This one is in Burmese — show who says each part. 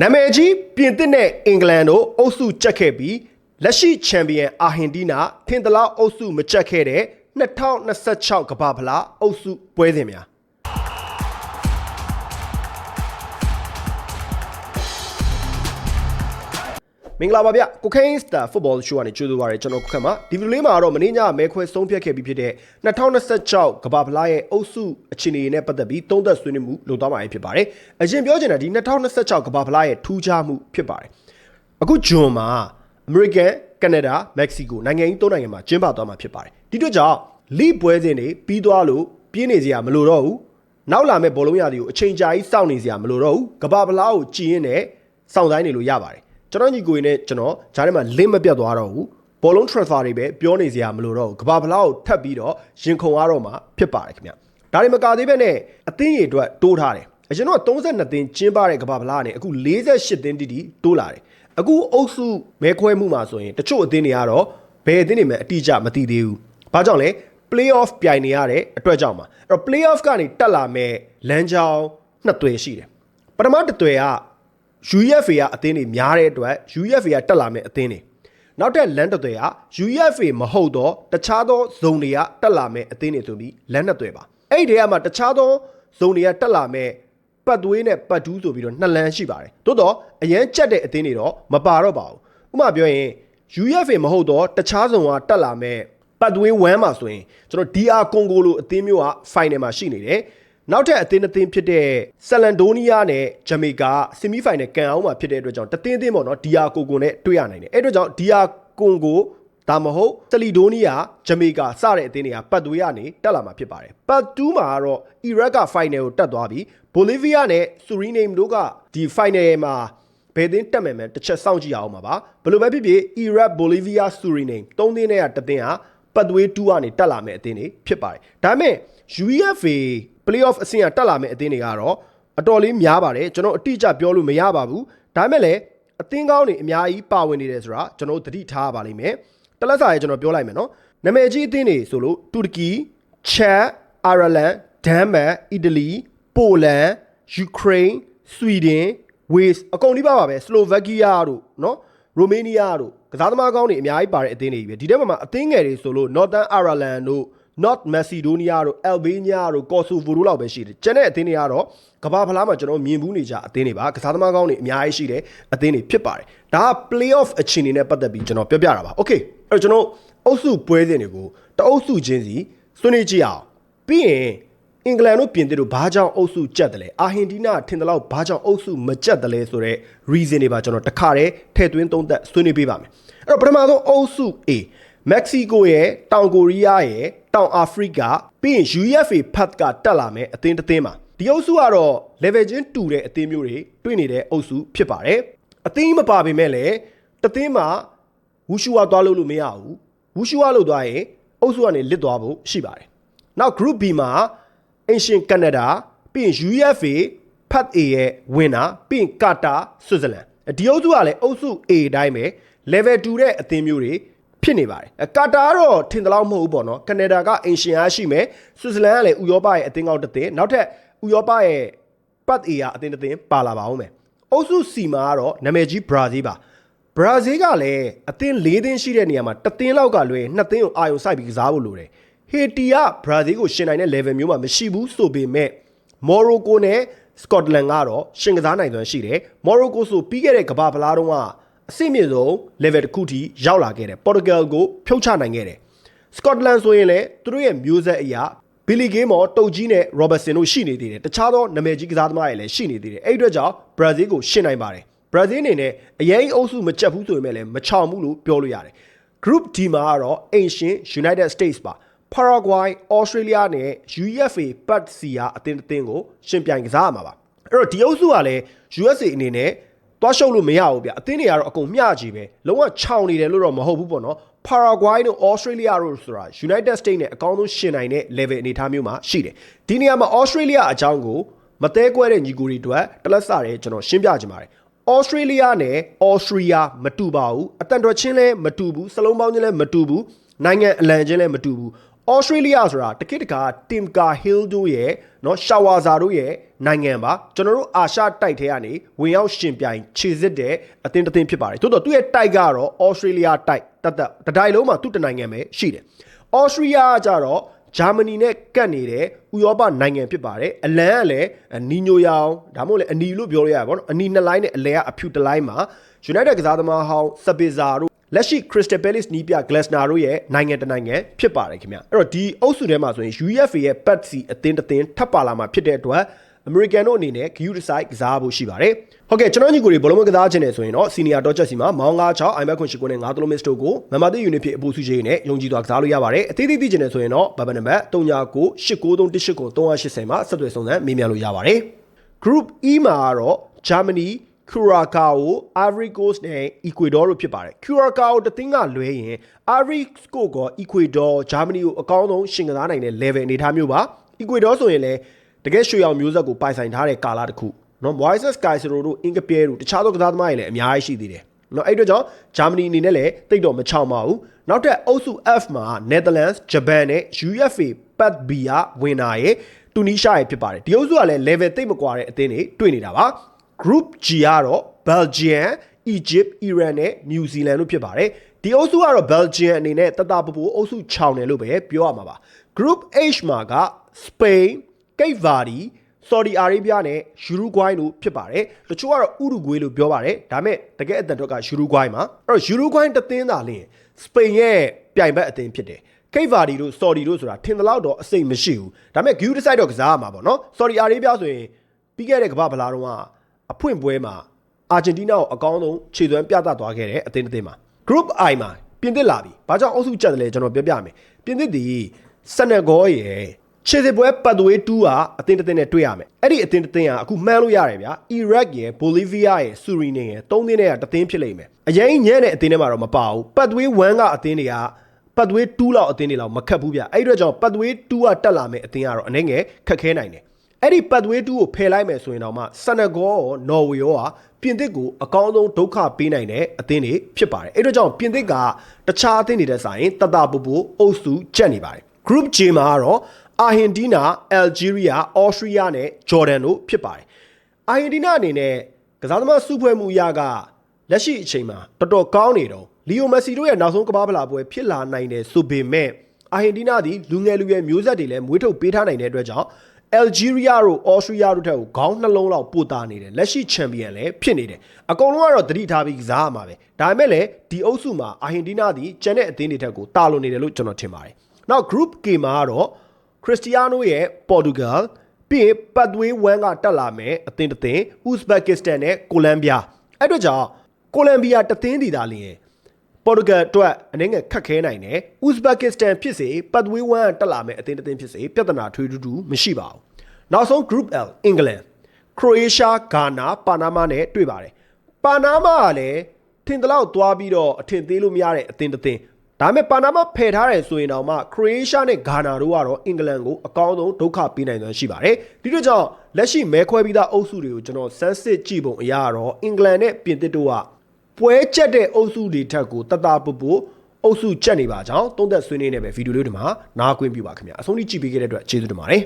Speaker 1: နာမည်ကြီးပြင်သစ်နဲ့အင်္ဂလန်တို့အုပ်စုကြက်ခဲ့ပြီးလက်ရှိချန်ပီယံအာဟင်တီးနာထင်သလောက်အုပ်စုမကြက်ခဲ့တဲ့2026ကမ္ဘာဖလားအုပ်စုပွဲစဉ်များ မင်္ဂလာပါဗျကိုခိန်းစတာဖုတ်ဘောရှိုးကနေကြိုးဆိုပါရကျွန်တော်ကိုခန့်ပါဒီဗီဒီယိုလေးမှာတော့မင်းညမဲခွဲဆုံးဖြတ်ခဲ့ပြီးဖြစ်တဲ့2026ကမ္ဘာဖလားရဲ့အုပ်စုအခြေအနေနဲ့ပတ်သက်ပြီးသုံးသပ်ဆွေးနွေးမှုလုပ်သွားမှာဖြစ်ပါတယ်အရင်ပြောချင်တာဒီ2026ကမ္ဘာဖလားရဲ့ထူးခြားမှုဖြစ်ပါတယ်အခုဂျွန်မှာအမေရိကန်ကနေဒါမက္ကဆီကိုနိုင်ငံကြီးသုံးနိုင်ငံမှာကျင်းပသွားမှာဖြစ်ပါတယ်ဒီတို့ကြောင့်လိပွဲစဉ်တွေပြီးသွားလို့ပြင်းနေစရာမလိုတော့ဘူးနောက်လာမဲ့ဘောလုံးရသည်ကိုအချိန်ကြာကြီးစောင့်နေစရာမလိုတော့ဘူးကမ္ဘာဖလားကိုကြည်ရင်နဲ့စောင့်ဆိုင်နေလို့ရပါတယ် ကျွန်တော်ညီကိုရင်နဲ့ကျွန်တော်ဂျားထဲမှာလင်းမပြတ်သွားတော့ဘူးဘောလုံး transfer တွေပဲပြောနေစရာမလိုတော့ဘူးကမ္ဘာဖလားကိုထပ်ပြီးတော့ရင်ခုန်ရတော့မှာဖြစ်ပါတယ်ခင်ဗျဒါတွေမကသေးပဲနဲ့အသင်းရည်အတွက်တိုးထားတယ်အရင်တော့32သင်းကျင်းပတဲ့ကမ္ဘာဖလားနဲ့အခု48သင်းတိတိတိုးလာတယ်အခုအုပ်စုမဲခွဲမှုမှာဆိုရင်တချို့အသင်းတွေကတော့ဘယ်အသင်းတွေမှအတိအကျမသိသေးဘူးဘာကြောင့်လဲ play off ပြိုင်နေရတဲ့အတွက်ကြောင့်ပါအဲ့တော့ play off ကနေတက်လာမဲ့လမ်းကြောင်းနှစ်သွယ်ရှိတယ်ပထမတစ်သွယ်က UEFA ကအသင်းတွေများတဲ့အတွက် UEFA ကတက်လာမဲ့အသင်းတွေနောက်ထပ်လမ်းတစ်သွယ်က UEFA မဟုတ်တော့တခြားသောဇုံတွေကတက်လာမဲ့အသင်းတွေဆိုပြီးလမ်းနှစ်သွယ်ပါအဲ့ဒီတည်းကမှတခြားသောဇုံတွေကတက်လာမဲ့ပတ်သွေးနဲ့ပတ်တူးဆိုပြီးတော့နှစ်လမ်းရှိပါတယ်သို့တော့အရန်ကြက်တဲ့အသင်းတွေတော့မပါတော့ပါဘူးဥပမာပြောရင် UEFA မဟုတ်တော့တခြားဇုံကတက်လာမဲ့ပတ်သွေး1မှာဆိုရင်ကျွန်တော် DR ကွန်ဂိုလိုအသင်းမျိုးက final မှာရှိနေတယ် နောက်ထပ်အသင်းအသင်းဖြစ်တဲ့ဆလန်ဒိုနီးယားနဲ့ဂျမေကာဆီမီဖိုင်နယ်ကန်အောင်မှာဖြစ်တဲ့အတွက်ကြောင့်တသင်းသင်းပေါ့နော်ဒီယာကိုကိုနဲ့တွေ့ရနိုင်တယ်အဲ့အတွက်ကြောင့်ဒီယာကွန်ကိုဒါမဟုတ်ဆလီဒိုနီးယားဂျမေကာစတဲ့အသင်းတွေကပတ်သွေးကနေတက်လာမှာဖြစ်ပါတယ်ပတ်2မှာကတော့အီရက်ကဖိုင်နယ်ကိုတက်သွားပြီးဘိုလီဗီးယားနဲ့ဆူရီနိမ်တို့ကဒီဖိုင်နယ်မှာဘယ်သင်းတက်မယ်မယ်တစ်ချက်စောင့်ကြည့်အောင်ပါပါဘယ်လိုပဲဖြစ်ဖြစ်အီရက်ဘိုလီဗီးယားဆူရီနိမ်သုံးသင်းနဲ့ကတသင်းဟာ ပတ်သွေး2ကနေတက်လာမယ့်အသင်းတွေဖြစ်ပါတယ်ဒါပေမဲ့ UEFA playoff အဆင့်ကတက်လာမယ့်အသင်းတွေကတော့အတော်လေးများပါတယ်ကျွန်တော်အတိအကျပြောလို့မရပါဘူးဒါပေမဲ့လည်းအသင်းကောင်းတွေအများကြီးပါဝင်နေတယ်ဆိုတာကျွန်တော်သတိထားပါလိမ့်မယ်တလက်စာရေကျွန်တော်ပြောလိုက်မယ်နော်နာမည်ကြီးအသင်းတွေဆိုလို့တူရကီချက်အာရလန်ဒန်မတ်အီတလီပိုလန်ယူကရိန်းဆွီဒင်ဝေ့စ်အကုန်ဒီပါပါပဲစလိုဗက်ကီးယားတို့နော်ရိုမေးနီးယားတို့ ကစားသမားကောင်းတွေအများကြီးပါတဲ့အသင်းတွေကြီးပဲဒီထဲမှာအသင်းငယ်တွေဆိုလို့ Northern Ireland တို့ North Macedonia တို့ Albania တို့ Kosovo တို့လောက်ပဲရှိတယ်။ကျန်တဲ့အသင်းတွေကတော့ကမ္ဘာဖလားမှာကျွန်တော်မြင်ဘူးနေကြအသင်းတွေပါ။ကစားသမားကောင်းတွေအများကြီးရှိတယ်အသင်းတွေဖြစ်ပါတယ်။ဒါက playoff အခြေအနေနဲ့ပတ်သက်ပြီးကျွန်တော်ပြောပြတာပါ။ Okay အဲ့တော့ကျွန်တော်အုပ်စုပွဲစဉ်တွေကိုတအုပ်စုချင်းစီဆွေးနွေးကြည့်အောင်။ပြီးရင် အင်္ဂလန်တို့ပြင်သစ်တို့ဘာကြောင့်အုပ်စုကြက်တယ်လဲအာဟင်တီးနားထင်တယ်လို့ဘာကြောင့်အုပ်စုမကြက်တယ်လဲဆိုတော့ reason တွေပါကျွန်တော်တခါတည်းထည့်သွင်းသုံးသပ်ဆွေးနွေးပေးပါမယ်အဲ့တော့ပထမဆုံးအုပ်စု A မက္ကဆီကိုရဲ့တောင်ကိုရီးယားရဲ့တောင်အာဖရိကပြီးရင် UEFA ဖတ်ကတက်လာမယ်အသင်းတစ်သင်းပါဒီအုပ်စုကတော့ level ချင်းတူတဲ့အသင်းမျိုးတွေတွေ့နေတဲ့အုပ်စုဖြစ်ပါတယ်အသင်းမပါပေမဲ့လည်းတသင်းမှာဝူရှူဝါသွားလို့လို့မရဘူးဝူရှူဝါလို့သွားရင်အုပ်စုကနေလစ်သွားဖို့ရှိပါတယ်နောက် group B မှာ အင်ရှင်ကနေဒါပြီးရင် UEFA ဖတ် A ရဲ့ winner ပြီးရင်ကာတာဆွစ်ဇာလန်ဒီအုပ်စုကလည်းအုပ်စု A အတိုင်းပဲ level 2တဲ့အသင်းမျိုးတွေဖြစ်နေပါတယ်ကာတာကတော့ထင်သလောက်မဟုတ်ဘူးပေါ့နော်ကနေဒါကအင်ရှင်အားရှိမယ်ဆွစ်ဇာလန်ကလည်းဥရောပရဲ့အသင်းကောင်းတစ်သင်းနောက်ထပ်ဥရောပရဲ့ပတ်အေယာအသင်းတစ်သင်းပါလာပါဦးမယ်အုပ်စုစီမှာကတော့နာမည်ကြီးဘရာဇီးပါဘရာဇီးကလည်းအသင်း၄သင်းရှိတဲ့နေရာမှာတစ်သင်းလောက်ကလွယ်နှစ်သင်းကိုအာရုံစိုက်ပြီးကစားဖို့လိုတယ် ဟေတီကဘရာဇီးကိုရှင်နိုင်တဲ့ level မျိုးမှာမရှိဘူးဆိုပေမဲ့မော်ရိုကိုနဲ့စကော့တလန်ကတော့ရှင်ကစားနိုင်စွမ်းရှိတယ်မော်ရိုကိုဆိုပြီးခဲ့တဲ့ကမ္ဘာဖလားတုန်းကအဆင့်မြင့်ဆုံး level တစ်ခုထိရောက်လာခဲ့တယ်ပေါ်တူဂယ်ကိုဖြုတ်ချနိုင်ခဲ့တယ်စကော့တလန်ဆိုရင်လည်းသူတို့ရဲ့မျိုးဆက်အရာဘီလီဂေးမော်တုတ်ကြီးနဲ့ရောဘတ်ဆင်တို့ရှိနေသေးတယ်တခြားသောနာမည်ကြီးကစားသမားတွေလည်းရှိနေသေးတယ်အဲ့ဒီအတွက်ကြောင့်ဘရာဇီးကိုရှင်းနိုင်ပါတယ်ဘရာဇီးအနေနဲ့အရင်အုပ်စုမကြက်ဘူးဆိုပေမဲ့လည်းမချောင်ဘူးလို့ပြောလို့ရတယ် group D မှာကတော့ Ancient United States ပါ Paraguay Australia နဲ့ UEFA ပတ်စီယာအသင်းအသင်းကိုရှင်ပြိုင်ကစားရမှာပါအဲ့တော့ဒီအုပ်စုကလည်း USA အနေနဲ့သွားရှုပ်လို့မရဘူးဗျအသင်းတွေကတော့အကုန်မျှကြည့်ပဲလုံးဝခြောင်နေတယ်လို့တော့မဟုတ်ဘူးပေါ့နော် Paraguay တို့ Australia တို့ဆိုတာ United States နဲ့အကောင်းဆုံးရှင်နိုင်တဲ့ level အနေအထားမျိုးမှာရှိတယ်ဒီနေရာမှာ Australia အကြောင်းကိုမတဲကွဲတဲ့ညီကိုတွေအတွက်တလက်စရဲကျွန်တော်ရှင်းပြချင်ပါတယ်ဩစတြေးလျနဲ့ဩစတြီးယားမတူပါဘူးအတန်တော်ချင်းလည်းမတူဘူးစလုံးပေါင်းချင်းလည်းမတူဘူးနိုင်ငံအလံချင်းလည်းမတူဘူး ဩ ဩစတြေးလျဆိုတာတကိတကတင်ကာဟီးတို့ရဲ့เนาะရှာဝါဇာတို့ရဲ့နိုင်ငံပါကျွန်တော်တို့အာရှတိုက်ထဲကနေဝင်ရောက်ရှင်ပြိုင်ခြေစစ်တဲ့အသင်းတစ်သင်းဖြစ်ပါတယ်သို့တော့သူ့ရဲ့တိုက်ကတော့ဩစတြေးလျတိုက်တတ်တတ်တတိုင်းလုံးမှာသူ့တနိုင်ငံပဲရှိတယ်ဩစတြေးလျကကြတော့ဂျာမနီနဲ့ကတ်နေတဲ့ဥရောပနိုင်ငံဖြစ်ပါတယ်အလန်ကလည်းနီညိုရောင်ဒါမှမဟုတ်လည်းအနီလို့ပြောရရပါတော့အနီနှစ်လိုင်းနဲ့အလဲကအဖြူတစ်လိုင်းမှာ United ကစားသမားဟောင်းစပီဇာတို့ ့ လက်ရှိ Crystal Palace နီးပြ Glasner တို့ရဲ့နိုင်ငံတနိုင်ငံဖြစ်ပါတယ်ခင်ဗျအဲ့တော့ဒီအုပ်စုထဲမှာဆိုရင် UEFA ရဲ့ PAT စီအသင်းတစ်သင်းထပ်ပါလာမှာဖြစ်တဲ့အတွက် American တို့အနေနဲ့ GU decide ကစားဖို့ရှိပါတယ်ဟုတ်ကဲ့ကျွန်တော်ညီကိုတွေဘောလုံးမကစားခြင်းနဲ့ဆိုရင်တော့ Senior Dodger စီမှာမောင်း96 iMac ခွန်ရှိကိုနဲ့9 3 miss တို့ကိုမမတိ unit ဖြစ်အပူစုချင်းနဲ့ယုံကြည်စွာကစားလို့ရပါတယ်အသေးသေးသိခြင်းနဲ့ဆိုရင်တော့ဘဘနံပါတ်39989318ကို380မှာဆက်သွယ်စုံစမ်းမေးမြန်းလို့ရပါတယ် Group E မှာကတော့ Germany Curacao Ivory Coast နဲ့ Ecuador တို့ဖြစ်ပါတယ် Curacao တသင်းကလွဲရင် Ivory Coast က Ecuador Germany ကိုအကောင်းဆုံးရှင်ကစားနိုင်တဲ့ level အနေထားမျိုးပါ Ecuador ဆိုရင်လည်းတကယ်ရွှေရောင်မျိုးဆက်ကိုပိုင်ဆိုင်ထားတဲ့ကာလတစ်ခုနော် Moises Caicedo တို့ Incapié တို့တခြားသောကစားသမားတွေလည်းအများကြီးရှိသေးတယ်နော်အဲ့အတွက်ကြောင့်ဂျာမနီအနေနဲ့လည်းတိတ်တော့မချောင်ပါဘူးနောက်ထပ်အုပ်စု F မှာ Netherlands, Japan နဲ့ UEFA Pat B ကဝင်လာရဲ့တူနီးရှားရဲ့ဖြစ်ပါတယ်ဒီအုပ်စုကလည်း level တိတ်မကွာတဲ့အသင်းတွေတွေ့နေတာပါ Group G ကတော့ Belgium, Egypt, Iran နဲ့ New Zealand တို့ဖြစ်ပါတယ်ဒီအုပ်စုကတော့ Belgium အနေနဲ့တတပပူအုပ်စု6နယ်လို့ပဲပြောရမှာပါ Group H မှာက Spain, Cape Verde Saudi Arabia နဲ့ Uruguay တို့ဖြစ်ပါတယ်တချို့ကတော့ Uruguay လို့ပြောပါတယ်ဒါပေမဲ့တကယ်အတန်တော့က Uruguay မှာအဲ့တော့ Uruguay တသင်းသာလင်း Spain ရဲ့ပြိုင်ဘက်အသင်းဖြစ်တယ် Cape Verde တို့ Saudi တို့ဆိုတာထင်သလောက်တော့အစိမ့်မရှိဘူးဒါပေမဲ့ Gui decide တော့ကစားရမှာပေါ့နော် Saudi Arabia ဆိုရင်ပြီးခဲ့တဲ့ကမ္ဘာဗလာတော့က အဖွင့်ပွဲမှာအာဂျင်တီးနားကိုအကောင်းဆုံးခြေသွမ်းပြသသွားခဲ့တဲ့အသင်းတစ်သင်းမှာ Group I မှာပြင်သစ်လာပြီ။ဘာကြောင့်အုပ်စုကျက်တယ်လဲကျွန်တော်ပြောပြမယ်။ပြင်သစ်ဒီဆန်နဂေါရဲ့ခြေစစ်ပွဲပတ်သွေး2ကအသင်းတစ်သင်းနဲ့တွေ့ရမယ်။အဲ့ဒီအသင်းတစ်သင်းကအခုမှန်းလို့ရတယ်ဗျာ။ Iraq ရဲ့ Bolivia ရဲ့ Suriname ရဲ့သုံးသင်းနဲ့ကတစ်သင်းဖြစ်လိမ့်မယ်။အရင်ညံ့တဲ့အသင်းတွေမှာတော့မပါဘူး။ပတ်သွေး1ကအသင်းတွေကပတ်သွေး2လောက်အသင်းတွေလောက်မခတ်ဘူးဗျ။အဲ့ဒီတော့ကြောင့်ပတ်သွေး2ကတက်လာမယ်အသင်းကတော့အနေငယ်ခက်ခဲနိုင်တယ်။ အဲ့ဒီပတ်သွေး2ကိုဖယ်လိုက်မယ်ဆိုရင်တော့မှဆန်နဂေါရောနော်ဝေရောဟာပြင်သစ်ကိုအကောင်းဆုံးဒုက္ခပေးနိုင်တဲ့အသင်းတွေဖြစ်ပါတယ်အဲ့တော့ကြောင့်ပြင်သစ်ကတခြားအသင်းတွေတဲ့ဆိုင်တတပူပူအုပ်စုကျက်နေပါတယ် Group J မှာကတော့အာဟင်တီးနာ၊အယ်ဂျီးရီးယား၊အော်စတြီးယားနဲ့ဂျော်ဒန်တို့ဖြစ်ပါတယ်အာဟင်တီးနာအနေနဲ့ကစားသမားစုဖွဲ့မှုအရကလက်ရှိအချိန်မှာတော်တော်ကောင်းနေတော့လီယိုမက်ဆီတို့ရဲ့နောက်ဆုံးကမ္ဘာဖလားပွဲဖြစ်လာနိုင်တယ်ဆိုပေမဲ့အာဟင်တီးနာသည်လူငယ်လူရွယ်မျိုးဆက်တွေလည်းမွေးထုတ်ပေးထားနိုင်တဲ့အတွက်ကြောင့် Algeria တို့ Austria တို့ထက်ကိုခေါင်းနှလုံးလောက်ပို့တာနေတယ်လက်ရှိချန်ပီယံလည်းဖြစ်နေတယ်အကုန်လုံးကတော့သတိထားပြီးကစားရမှာပဲဒါပေမဲ့လည်းဒီအုပ်စုမှာအာဟင်တီးနားသည်ကျန်တဲ့အသင်းတွေထက်ကိုတာလွန်နေတယ်လို့ကျွန်တော်ထင်ပါတယ်နောက် Group K မှာကတော့ Cristiano ရဲ့ Portugal ပြီးရင်ပတ်သွေးဝမ်းကတက်လာမယ်အသင်းတစ်သင်း Uzbekistan နဲ့ကိုလံဘီယာအဲ့အတွက်ကြောင့်ကိုလံဘီယာတစ်သင်းတည်တာလျင် ပေါ်တူဂတ်အတွက်အနေငယ်ခက်ခဲနိုင်တယ်။ဥဇဘက်ကစ္စတန်ဖြစ်စေပတ်ဝေးဝမ်တက်လာမဲ့အသင်းတစ်သင်းဖြစ်စေပြဿနာထွေးထူးထူးမရှိပါဘူး။နောက်ဆုံး Group L အင်္ဂလန်ခရိုအေးရှားဂါနာပါနာမာနဲ့တွေ့ပါတယ်။ပါနာမာကလည်းထင်သလောက်သွားပြီးတော့အထင်သေးလို့မရတဲ့အသင်းတစ်သင်းဒါပေမဲ့ပါနာမာဖယ်ထားတယ်ဆိုရင်တော့မှခရိုအေးရှားနဲ့ဂါနာတို့ကတော့အင်္ဂလန်ကိုအကောင်းဆုံးဒုက္ခပေးနိုင်စွမ်းရှိပါတယ်။ဒီတို့ကြောင့်လက်ရှိမဲခွဲပြီးသားအုပ်စုတွေကိုကျွန်တော်စမ်းစစ်ကြည့်ပုံအရတော့အင်္ဂလန်နဲ့ပြင်သစ်တို့က ပွဲချက်တဲ့အုပ်စုတွေထက်ကိုတတပပအုပ်စုချက်နေပါကြောင်းသုံးသက်ဆွေးနွေးနေမယ်ဗီဒီယိုလေးတွေမှာနားကွင်းပြပါခင်ဗျာအဆုံးထိကြည့်ပေးခဲ့တဲ့အတွက်ကျေးဇူးတင်ပါတယ်